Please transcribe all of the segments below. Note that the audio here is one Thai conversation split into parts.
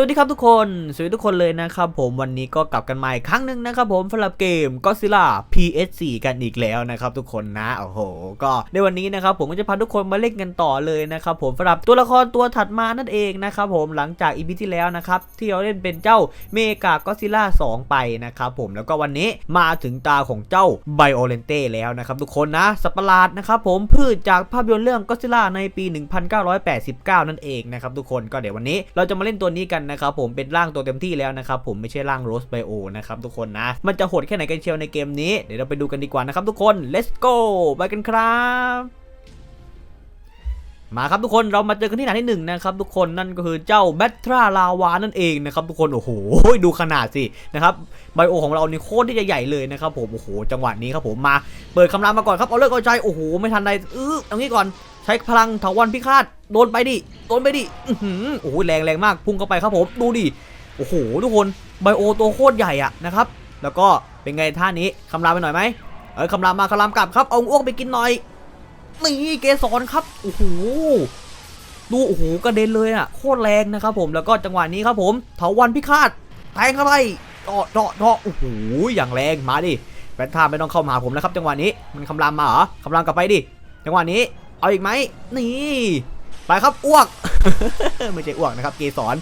วัสดีครับทุกคน สวัสดีทุกคนเลยนะครับผมวันนี้ก็กลับกันใหม่ครั้งหนึ่งนะครับผมสำหรับเกม Godzilla PS4 กันอีกแล้วนะครับทุกคนนะโอ้โห ก็ในวันนี้นะครับผมก็จะพาทุกคนมาเล่นกันต่อเลยนะครับผมสำหรับตัวละครตัวถัดมานั่นเองนะครับผมหลังจากอีพีที่แล้วนะครับที่เราเล่นเป็นเจ้าเมกา Godzilla 2 ไปนะครับผมแล้วก็วันนี้มาถึงตาของเจ้าไบโอเลนเต้แล้วนะครับทุกคนนะสัตว์ประหลาดนะครับผมพืชจากภาพยนตร์เรื่อง Godzilla ในปี 1989 นั่นเองนะครับทุกคนก็เดี๋ยววันนี้เราจะมาเล่นตัวนี้กันนะครับผมเป็นร่างตัวเต็มที่แล้วนะครับผมไม่ใช่ร่างโรสไบโอนะครับทุกคนนะ มันจะโหดแค่ไหนกันเชียวในเกมนี้เดี๋ยวเราไปดูกันดีกว่านะครับทุกคน let's go ไปกันครับมาครับทุกคนเรามาเจอกันที่ไหนที่หนึ่งนะครับทุกคนนั่นก็คือเจ้าแบททราลาวานั่นเองนะครับทุกคนโอ้โหดูขนาดสินะครับไบโอของเรานี่โคตรที่จะใหญ่เลยนะครับผมโอ้โหจังหวะนี้ครับผมมาเปิดคำรามมาก่อนครับเอาเลิกเอาใจโอ้โหไม่ทันใดอื้อเอางี้ก่อน ใช้พลังถาวันพิฆาตโดนไปดิโดนไปดิโอ้โหแรงแรงมากพุ่งเข้าไปครับผมดูดิโอ้โหทุกคนไบโอตัวโคตรใหญ่อะนะครับแล้วก็เป็นไงท่านี้คำรามไปหน่อยไหมเออคำรามมาคำรามกลับครับเอาอ้วกไปกินหน่อยนี่เกสรครับโอ้โหดูโอ้โหกระเด็นเลยอะโคตรแรงนะครับผมแล้วก็จังหวะนี้ครับผมเถาวันพิฆาตแทงเข้าไปเดาะเดาะเดาะโอ้โหอย่างแรงมาดิแบนท่าไม่ต้องเข้ามาหาผมนะครับ จังหวะนี้มันคำรามมาเหรอคำรามกลับไปดิจังหวะนี้ เอาอีกไหมนี่ไปครับอ้วกไม่ใช่อ้วกนะครับ เกสร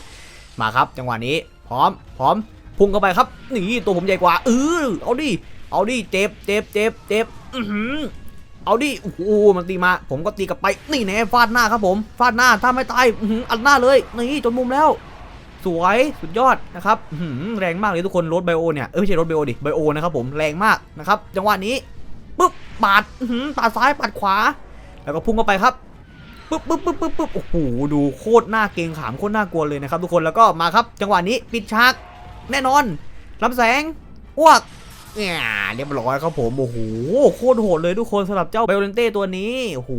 มาครับ จังหวะนี้พร้อมพร้อมพุ่งเข้าไปครับนี่ตัวผมใหญ่กว่าเออเอาดิเอาดิเจ็บเจ็บเจ็บเจ็บเอาดิโอ้โหมันตีมา ผมก็ตีกลับไปนี่แน่ฟาดหน้าครับผมฟาดหน้าถ้าไม่ตายอ,อัดหน้าเลยนี่จนมุมแล้ว สวยสุดยอดนะครับแรงมากเลยทุกคนรถไบโอเนี่ยเออไม่ใช่รถไบโอดิไบโอนะครับผมแรงมากนะครับ จังหวะนี้ปึ๊บปาดปาดซ้ายปาดขวา แล้วก็พุ่งเข้าไปครับปึ๊บปึ๊บปึ๊บปึ๊บปึ๊บโอ้โหดูโคตรน่าเกงขามโคตรน่ากลัวเลยนะครับทุกคนแล้วก็มาครับ จังหวะนี้ปิดฉากแน่นอนรับแสงอ้วกเนี่ยเรียบร้อยครับผมโอ้โหโคตรโหดเลยทุกคนสำหรับเจ้าเบลเลนเต้ตัวนี้โอ้โห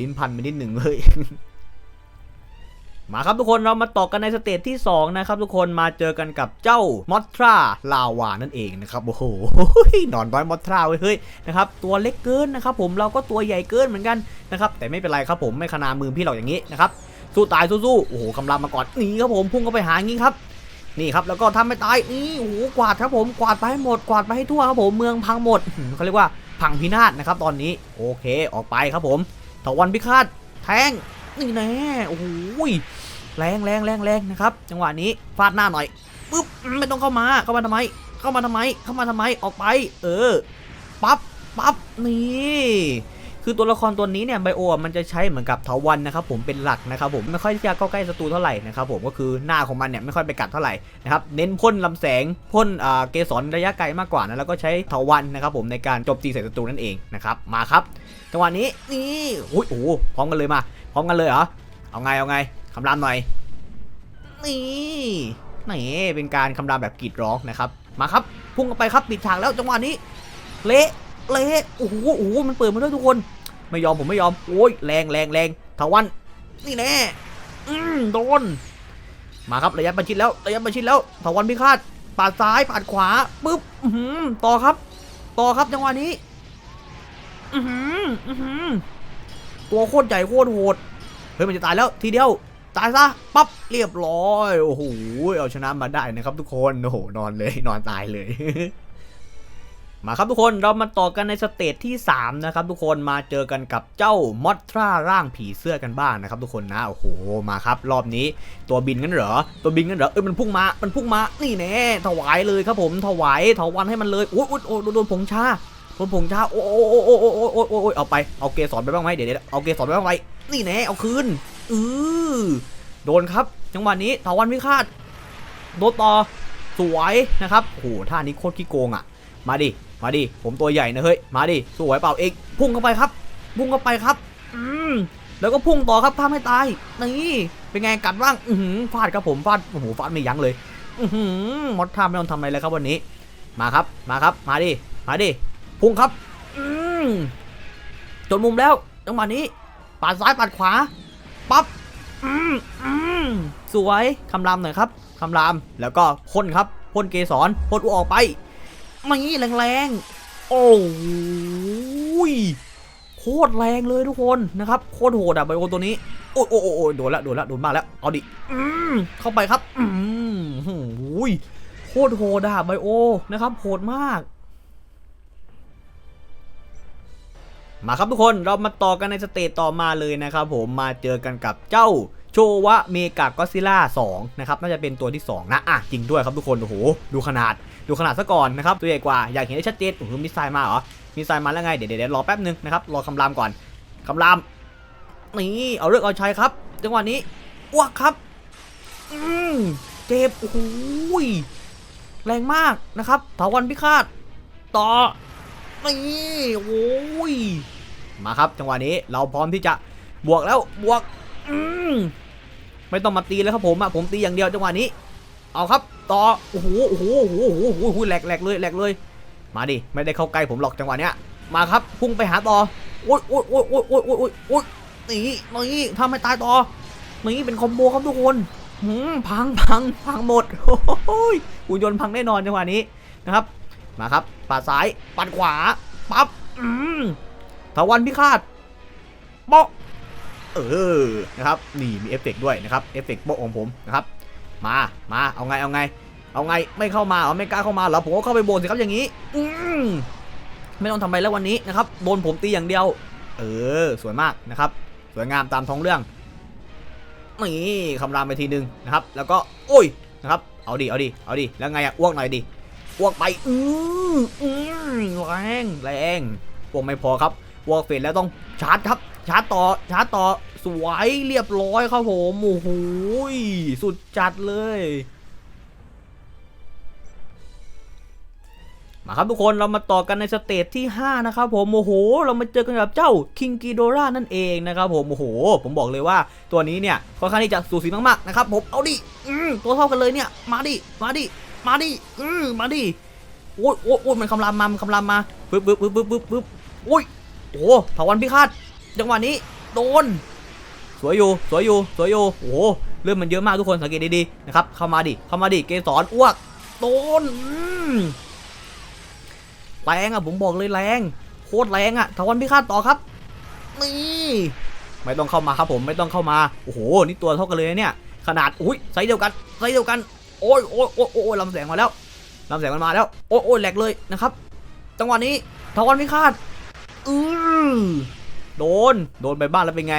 ลิ้นพันไปนิดหนึ่งเลย มาครับทุกคนเรามาต่อกันในสเตจที่ 2 นะครับทุกคนมาเจอกันกับเจ้ามอทราลาวานั่นเองนะครับโอ้โหนอนน้อยมอทราเฮ้ยนะครับตัวเล็กเกินนะครับผมเราก็ตัวใหญ่เกินเหมือนกันนะครับแต่ไม่เป็นไรครับผมไม่ขนามือพี่เราอย่างนี้นะครับสู้ตายสู้ๆโอ้โหคำรามมาก่อนนี่ครับผมพุ่งเข้าไปห่างนี้ครับนี่ครับแล้วก็ทำไม่ตายนี่โอ้โหกวาดครับผมกวาดไปให้หมดกวาดไปให้ทั่วครับผมเมืองพังหมดเขาเรียกว่าพังพินาศนะครับตอนนี้โอเคออกไปครับผมถวันพิฆาตแทงนี่แน่โอ้โห แรงแรงแรงแรงนะครับจังหวะนี้ฟาดหน้าหน่อยปึ๊บไม่ต้องเข้ามาเข้ามาทำไม เข้ามาทำไม เข้ามาทำไมออกไป เออปั๊บปั๊บนี่คือตัวละครตัวนี้เนี่ยไบโอมันจะใช้เหมือนกับเถาวันนะครับผมเป็นหลักนะครับผมไม่ค่อยจะเข้าใกล้ศัตรูเท่าไหร่นะครับผมก็คือหน้าของมันเนี่ยไม่ค่อยไปกัดเท่าไหร่นะครับเน้นพ่นลำแสงพ่นอ่าเกสรระยะไกลมากกว่านะแล้วก็ใช้เถาวันนะครับผมในการโจมตีใส่ศัตรูนั่นเองนะครับมาครับจังหวะนี้นี่อุ้ยโอ้โหพร้อมกันเลยมา พร้อมกันเลยเหรอเอาไงเอาไง คำรามหน่อย นี่นี่เป็นการคำรามแบบกรีดร้องนะครับ มาครับ พุ่งเข้าไปครับปิดฉากแล้วจังหวะนี้ เละเละโอ้โหโอ้โหมันเปิดมาด้วยทุกคน ไม่ยอมผมไม่ยอม โอ้ยแรงแรงแรงเถาวัน นี่แน่อืมโดน มาครับระยะประชิดแล้วระยะประชิดแล้วเถาวันพิฆาตปาดซ้ายปาดขวาปึ๊บอือหือต่อครับ ต่อครับจังหวะนี้อือหืออือหือตัวโคตรใหญ่โคตรโหดเฮ้ยมันจะตายแล้วทีเดียว ตายซะปั๊บเรียบร้อย โอ้โหเอาชนะมาได้นะครับทุกคนโอ้โหนอนเลยนอนตายเลย มาครับทุกคนเรามาต่อกันในสเตจที่ 3 นะครับ ทุกคนมาเจอกันกับเจ้ามอทราร่างผีเสื้อกันบ้างนะครับ ทุกคนนะโอ้โหมาครับ รอบนี้ตัวบินกันเหรอตัวบินกันเหรอเอ้ยมันพุ่งมามันพุ่งมานี่แน่ถวายเลยครับผมถวายถวันให้มันเลยโอ้ยโอ้โดนผงชาโดนผงชาโอ้โอ้โอ้โอ้โอ้โอ้เอาไปเอาเกสรไปบ้างไหมเดี๋ยวเอาเกสรไปบ้างไหมนี่แน่เอาคืน อือโดนครับ จังหวะนี้ถวันพิฆาตโดนต่อสวยนะครับโอ้โหท่านี้โคตรขี้โกงอะ มาดิมาดิผมตัวใหญ่นะเฮ้ยมาดิสวยเปล่าเองพุ่งเข้าไปครับ พุ่งเข้าไปครับ อืมแล้วก็พุ่งต่อครับถ้าไม่ตายนี่เป็นไงกัดบ้างอือฟาดครับผมฟาดโอ้โหฟาดไม่ยั้งเลย อือมดท่าไม่ต้องทำอะไรเลยครับวันนี้ มาครับมาครับ มาดิมาดิพุ่งครับ อืมจนมุมแล้วจังหวะนี้ปาดซ้ายปาดขวา ปั๊บอืมอืมสวยคำรามหน่อยครับคำรามแล้วก็พ่นครับพ่นเกสรพ่นอูออกไปมางี้แรงๆโอ้ยโคตรแรงเลยทุกคนนะครับโคตรโหดอะไบโอตัวนี้โอ้ยโอ้ยโอ้ยโดนละโดนละโดนมากแล้วเอาดิอืมเข้าไปครับอืมโคตรโหดอะไบโอนะครับโหดมาก มาครับทุกคนเรามาต่อกันในสเตจต่อมาเลยนะครับผมมาเจอกันกับเจ้าโชวะเมกากอซิล่า2นะครับน่าจะเป็นตัวที่ 2 นะ อะ จริงด้วยครับทุกคน โอ้โห ดูขนาดดูขนาดซะก่อนนะครับ ตัวใหญ่กว่า อยากเห็นได้ชัดเจนโอ้โหมิสไซล์มาเหรอมิสไซล์มาแล้วไง เดี๋ยวเดี๋ยวรอแป๊บนึงนะครับ รอคำรามก่อนคำราม นี่ เอาเลือกเอาชัยครับ จังหวะนี้อ้วกครับ อืมเจ็บโอ้โหแรงมากนะครับเถาวันพิฆาตต่อ นี่โอ้ยมาครับจังหวะนี้เราพร้อมที่จะบวกแล้วบวกอืมไม่ต้องมาตีแล้วครับผมอะผมตีอย่างเดียวจังหวะนี้ เอาครับ ต่อโอ้โหโอ้โหโอ้โหโอ้โหโอ้โหแหลกแหลกเลยแหลกเลย มาดิไม่ได้เข้าใกล้ผมหรอกจังหวะเนี้ยมาครับพุ่งไปหาต่อโอ้ยโอ้ยโอ้ยโอ้ยโอ้ยโอ้ยโอ้ยโอ้ยนี่นี่ทำให้ตายต่อนี่เป็นคอมโบครับทุกคนหืมพังพังพังหมดโอ้ยหุ่นยนต์พังแน่นอนจังหวะนี้นะครับ มาครับปัดซ้ายปัดขวาปั๊บอืมถาวันพิฆาตโปะเออนะครับนี่มีเอฟเฟกต์ด้วยนะครับเอฟเฟกต์โปะของผมนะครับ มามาเอาไงเอาไง เอาไงไม่เข้ามาเหรอไม่กล้าเข้ามาเหรอผมก็เข้าไปโบนสิครับอย่างนี้ อืมไม่ต้องทำอะไรแล้ววันนี้นะครับโดนผมตีอย่างเดียว เออ สวยมากนะครับ สวยงามตามท้องเรื่องนี่คำรามไปทีนึงนะครับ แล้วก็โอ้ยนะครับ เอาดิเอาดิเอาดิแล้วไงอะอ้วกหน่อยดิ วกไป อืออือแรงแรงอ้วกไม่พอครับวอลเฟนแล้วต้องชาร์จครับ ชาร์จต่อ ชาร์จต่อ สวยเรียบร้อยครับผม โอ้โห สุดจัดเลย มาครับทุกคน เรามาต่อกันในสเตจที่ 5 นะครับผม โอ้โห เรามาเจอกันกับเจ้าคิงกีโดรานั่นเองนะครับผม โอ้โห ผมบอกเลยว่าตัวนี้เนี่ย ค่อนข้างที่จะสูสีมากๆนะครับผม เอาดิ อืมตัวเท่ากันเลยเนี่ย มาดิ มาดิ มาดิอืมมาดิโอ้ยโอ้ยโอ้ยมันคำรามมามันคำรามมาปึ๊บปึ๊บปึ๊บปึ๊บปึ๊บปึ๊บโอ้ยโอ้โหถาวันพิฆาตจังหวะนี้โดน สวยอยู่สวยอยู่สวยอยู่โอ้โหเรื่องมันเยอะมากทุกคนสังเกตดีๆนะครับเข้ามาดิเข้ามาดิเกสรอ้วกโดนแรงอะผมบอกเลยแรงโคตรแรงอะถาวันพิฆาตต่อครับนี่ไม่ต้องเข้ามาครับผมไม่ต้องเข้ามาโอ้โหนี่ตัวเท่ากันเลยเนี่ยขนาดอุ้ยไซส์เดียวกันไซส์เดียวกัน โอ้ยโอ้ยโอ้ยโอ้ยลำแสงมาแล้วลำแสงมันมาแล้ว โอ้ยโอ้ยแหลกเลยนะครับ จังหวะนี้ถาวันพิฆาตอือโดน โดนไปบ้านแล้วเป็นไง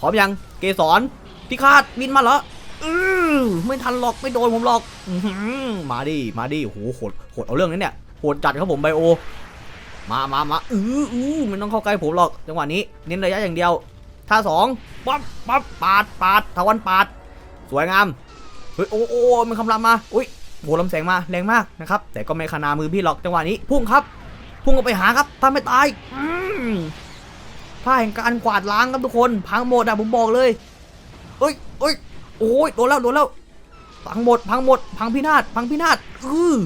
พร้อมยัง เกสรพิฆาตบินมาเหรออือไม่ทันหรอก ไม่โดนผมหรอกอมาดิ มาดิโอ้โห โหด โหดเอาเรื่องนี้เนี่ย โหดจัดครับผมไบโอ มามามาอืออือไม่ต้องเข้าใกล้ผมหรอก จังหวะนี้ เน้นระยะอย่างเดียว ท่าสองปั๊บปั๊บปาดปาดทวันปาด สวยงาม เฮ้ยโอ้โอ้มันคำรามมาอุ้ยโหลำแสงมาแรงมากนะครับ แต่ก็ไม่ขนามือพี่หรอกจังหวะนี้พุ่งครับ พุ่งออกไปหาครับถ้าไม่ตายผ้าแห่งการกวาดล้างครับทุกคนพังหมดอะผมบอกเลยเอ้ยเอ้ยโอ้ยโดนแล้วโดนแล้วพังหมดพังหมดพังพินาศพังพินาศอือ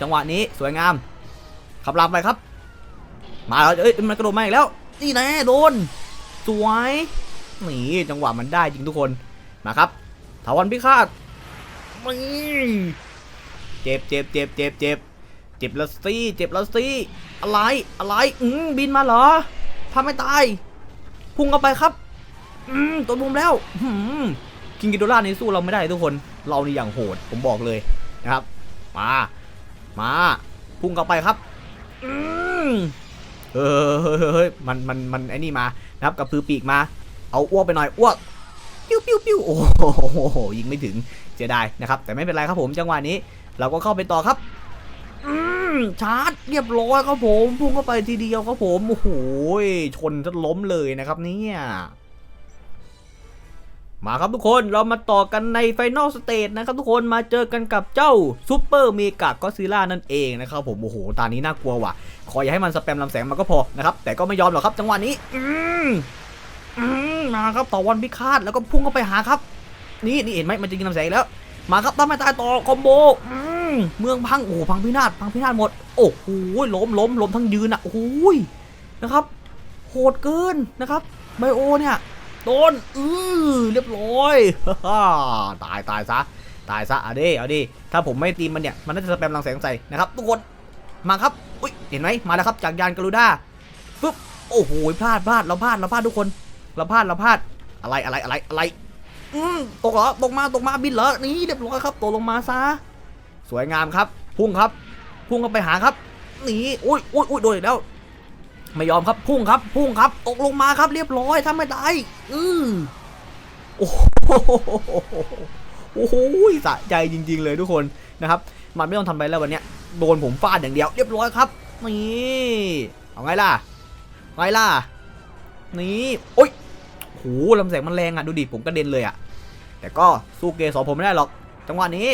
จังหวะนี้สวยงามขับลามไปครับ มาแล้วเอ้ยมันกระโดดมาอีกแล้วนี่แน่โดนสวยนี่จังหวะมันได้จริงทุกคนมาครับ ถาวันพิฆาตนี่เจ็บเจ็บเจ็บเจ็บเจ็บเจ็บละสิเจ็บละสิอะไรอะไรอืมบินมาเหรอทำไม่ตาย พุ่งเข้าไปครับ อืมตัวมุมแล้วหืมคิงกิโดล่านี่สู้เราไม่ได้ทุกคน เรานี่อย่างโหดผมบอกเลยนะครับ มา มา พุ่งเข้าไปครับอืมเออเฮ้ยเฮ้ยเฮ้ยมันมันมันไอ้นี่มานะครับกับพือปีกมา เอาอ้วกไปหน่อยอ้วก ปิ้วปิ้วปิ้วโอ้โหยิงไม่ถึงเสียดายนะครับ แต่ไม่เป็นไรครับผมจังหวะนี้ เราก็เข้าไปต่อครับอืมชาร์จเรียบร้อยครับผม พุ่งเข้าไปทีเดียวครับผมโอ้โหชนจะล้มเลยนะครับเนี่ยมาครับทุกคนเรามาต่อกันในไฟนอลสเตจนะครับทุกคนมาเจอกันกับเจ้าซูเปอร์เมกาก็ซิล่านั่นเองนะครับผมโอ้โหตานี้น่ากลัวว่ะ ขออย่าให้มันสแปมลำแสงมันก็พอนะครับ แต่ก็ไม่ยอมหรอกครับจังหวะนี้ อื มาครับต่อวันพิฆาตแล้วก็พุ่งเข้าไปหาครับ นี่นี่เห็นไหมมันจะยิงลำแสงแล้ว มาครับตามไม่ตายต่อคอมโบมเมืองพังโอ้พังพินาศพังพินาศหมด โอ้โหล้มล้มล้มทั้งยืนอะโอ้ยนะครับโหดเกินนะครับไบโอเนี่ยโดนอือเรียบร้อยฮ่าตายตายซะตายซะเอาดิเอาดิถ้าผมไม่ตีมันเนี่ยมันน่าจะสแปมรังแสงใส่นะครับทุกคนมาครับอุ้ยเห็นไหมมาแล้วครับจากยานกรูด้าปึ๊บโอ้โหพลาดพลาดเราพลาดเราพลาดทุกคน เราพลาดเราพลาดอะไรอะไรอะไรอะไรอืมตกเหรอตกมาตกมาบินเหรอนี่เรียบร้อยครับตกลงมาซะสวยงามครับ พุ่งครับ พุ่งเข้าไปหาครับหนีอุ้ยอุ้ยอุ้ยโดนแล้ว ไม่ยอมครับพุ่งครับ พุ่งครับ ตกลงมาครับเรียบร้อยทำไม่ได้อือโอ้โหโอ้โหสะใจจริง ๆ เลยทุกคนนะครับ มันไม่ต้องทำอะไรแล้ววันเนี้ยโดนผมฟาดอย่างเดียว เรียบร้อยครับนี่เอาไงล่ะไงล่ะนี่โอ้ย ลำแสงมันแรงอะดูดิผมกระเด็นเลยอะ แต่ก็สู้เกสรผมไม่ได้หรอก จังหวะนี้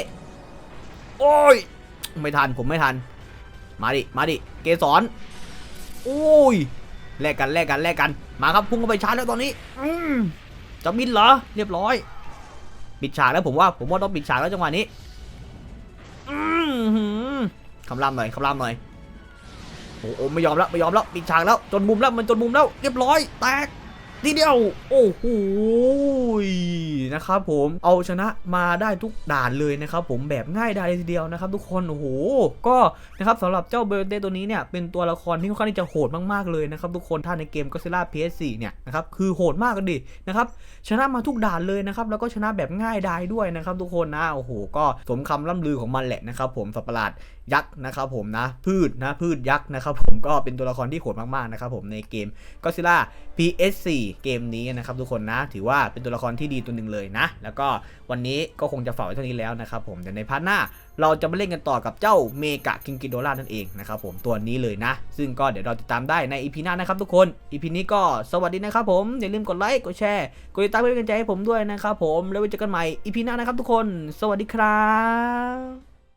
โอ้ย ไม่ทันผมไม่ทัน มาดิ มาดิ เกสรโอ้ยแลกกันแลกกันแลกกัน มาครับพุ่งเข้าไปชาร์จแล้วตอนนี้ อืมจะบินเหรอ เรียบร้อย ปิดฉากแล้วผมว่า ผมว่าต้องปิดฉากแล้วจังหวะนี้ อืมหือคำรามหน่อยคำรามหน่อยโอ้โหไม่ยอมแล้วไม่ยอมแล้วปิดฉากแล้วจนมุมแล้วมันจนมุมแล้ว เรียบร้อย แตก ทีเดียว โอ้โหนะครับผมเอาชนะมาได้ทุกด่านเลยนะครับผมแบบง่ายดายเลยทีเดียวนะครับ ทุกคนโอ้โหก็นะครับสำหรับเจ้าเบลเต้ตัวนี้เนี่ยเป็นตัวละครที่ค่อนข้างที่จะโหดมากๆเลยนะครับทุกคนถ้าในเกม Godzilla PS4 เนี่ยนะครับคือโหดมากกันดินะครับชนะมาทุกด่านเลยนะครับแล้วก็ชนะแบบง่ายดายด้วยนะครับทุกคนนะโอ้โหก็สมคำล่ำลือของมันแหละนะครับผมสัตว์ปหลาดยักษ์นะครับผมนะ พืชนะพืชยักษ์นะครับผมก็เป็นตัวละครที่โหดมากๆนะครับผมในเกม Godzilla PS4 เกมนี้นะครับทุกคนนะ ถือว่าเป็นตัวละครที่ดีตัวหนึ่งเลยนะ แล้วก็วันนี้ก็คงจะฝากไว้เท่านี้แล้วนะครับผมเดี๋ยวในพาร์ทหน้า เราจะมาเล่นกันต่อกับเจ้าเมกะคิงกิโดล่านั่นเองนะครับผมตัวนี้เลยนะ ซึ่งก็เดี๋ยวเราติดตามได้ในอีพีหน้านะครับทุกคนอีพีนี้ก็สวัสดีนะครับผมอย่าลืมกดไลค์กดแชร์กดติดตามเพื่อเป็นกำลังใจให้ผมด้วยนะครับผมแล้วไว้เจอกันใหม่อีพีหน้านะครับทุกคน สวัสดีครับ